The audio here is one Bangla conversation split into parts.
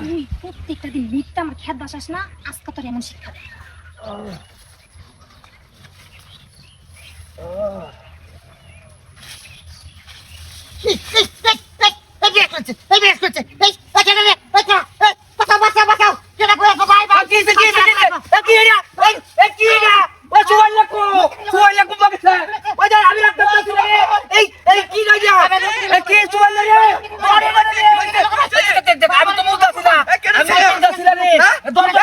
কি প্রত্যেকটা দিন মিথ্যা আমার খেত বাসাস না আজকে তোর এমন শিক্ষা দেয় আমি তো মুদাছি না আমি মুদাছি না রে দরজা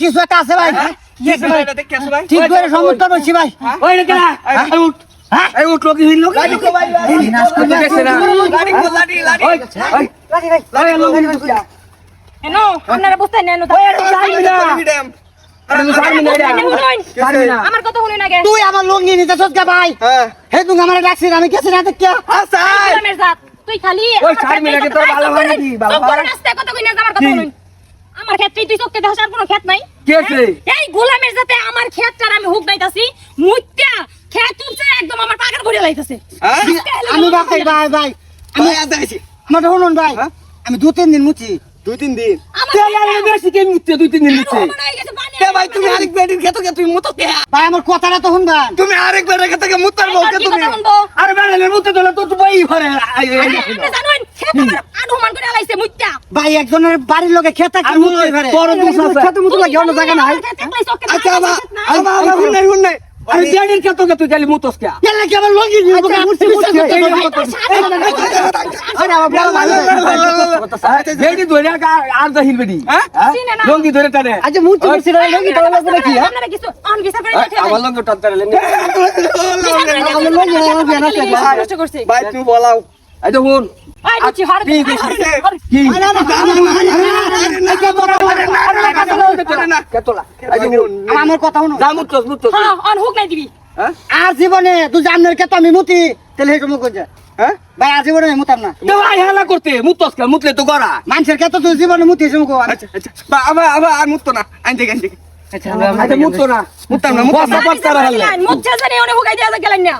কিছু একটা আছে ভাই ঠিক করে সমর্থন করছি ভাই ওই রে কেনা উঠ এই উঠ লোক হিল লোক দেখছে না ওই ওই লোক হিল আপনারা বুঝতে নেন আগে তুই আমার লঙ্গি নিতে সজ্জা ভাই। হে তুমি আমার ডাকছি আমি গেছি না দেখিয়া তুই খালি ওই চার মিনিটে তোর ভালো হয় নাকি, বাবা? রাস্তায় কত কইনা আমার কথা কি? আমার ক্ষেত্রে তুই চোখে দেখাস আর কোনো ক্ষেত নাই? কে এই গোলামের যাতে আমার ক্ষেতটার আমি হুক নাইতাছি মুত্যা ক্ষেত তুলছে একদম আমার পাকার ঘুরে লাইতাছে। আমি ভাই ভাই। ভাই আমি আমার শুনুন ভাই। আমি দু তিন দিন। মুছি দুই তিন দিন বেশি কে দুই তিন দিন কে ভাই তুমি আরেক বেডির খেতে কে তুমি মুতো কে ভাই আমার কথাটা তো শুনবেন তুমি আরেক বেডির খেতে কে মুতার বলতে তুমি আরে বেড়ালে মুতে দিলে তো তো বই ঘরে জানুন ক্ষেত আমার আনুমান করে লাইছে মুত্যা ভাই একজনের বাড়ির লোকে খেতে আর মুতে। বড় আছে। খেতে মুতে লাগে অন্য জায়গা নাই। আচ্ছা আমা হুন্নাই হুন্নাই আরে বেড়ির খেতো কে তুই খালি মুতস কে গেলে কি আমার লঙ্গি নিয়ে বকে মুছি মুছি আরে আমার বড় ধরে আর যা হ্যাঁ? চিনে ধরে টানে আজ মুছি মুছি রে লঙ্গি তো লাগবে নাকি হ্যাঁ আপনারা কিছু অন বিচার করে দেখেন আমার লঙ্গি টান টানে আমার লঙ্গি আমার বিয়া না ভাই তুমি বলাও এই তো কি আমার কথা শুনো যা মুতস মুতস হ্যাঁ অন হুক নাই দিবি। আর জীবনে তুই জামনের কে তো আমি মুতি তাহলে হেটু মুখ করছে হ্যাঁ? ভাই আর জীবনে মুতাম না। তো ভাই হেলা করতে মুতস কে মুতলে তো গড়া। মানুষের কে তো তুই জীবনে মুতি মুখ। আচ্ছা আচ্ছা। বা আমা আমা আর মুতো না। আইন থেকে আইন থেকে। আচ্ছা মুততো না। মুতাম না মুতাম না। মুচ্ছে জানি অনে হুকাই দিয়া গেলেন না।